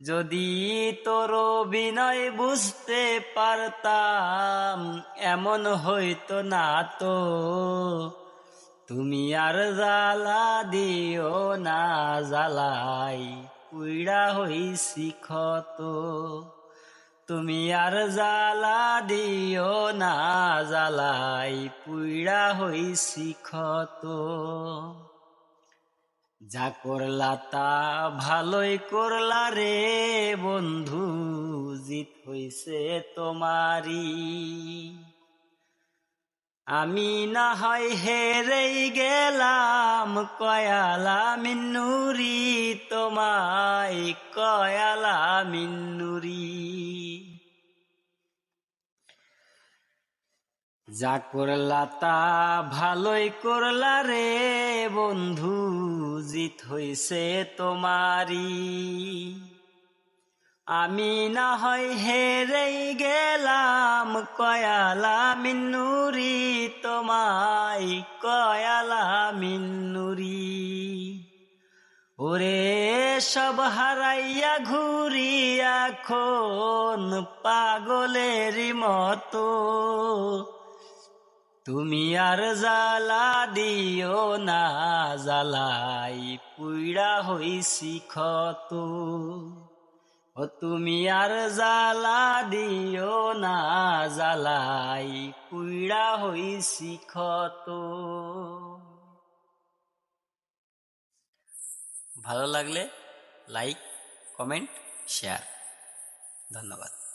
যদি তোর বিনয় বুঝতে পারতাম, এমন হইতো না তো। তুমি আর জ্বালা দিও না, জ্বালাই পুইড়া হইছি ক্ষত। তুমি আর জ্বালা দিও না, জ্বালাই পুইড়া হইছি ক্ষত। যা করলা তা ভালোই করলা রে বন্ধু, জিত হইছে তোমারি আমি না হয় হেরেই গেলাম, কয়ালা মিন্নুরি তোমায় কয়ালা মিন্নুরি যা করলা তা ভালোই করলা রে বন্ধু, জিত হইছে তোমারি আমি না হয় হেরেই গেলাম, কয়ালা মিন্নুরি, তোমায় কয়ালা মিন্নুরি। ওরে সব হারাইয়া ঘুরি এখন পাগলেরই মতো তুমি আর জ্বালা দিও না, জ্বালাই পুইড়া হইছি ক্ষত। ও তুমি আর জ্বালা দিও না, জ্বালাই পুইড়া হইছি ক্ষত। ভালো লাগলে লাইক, কমেন্ট, শেয়ার। ধন্যবাদ।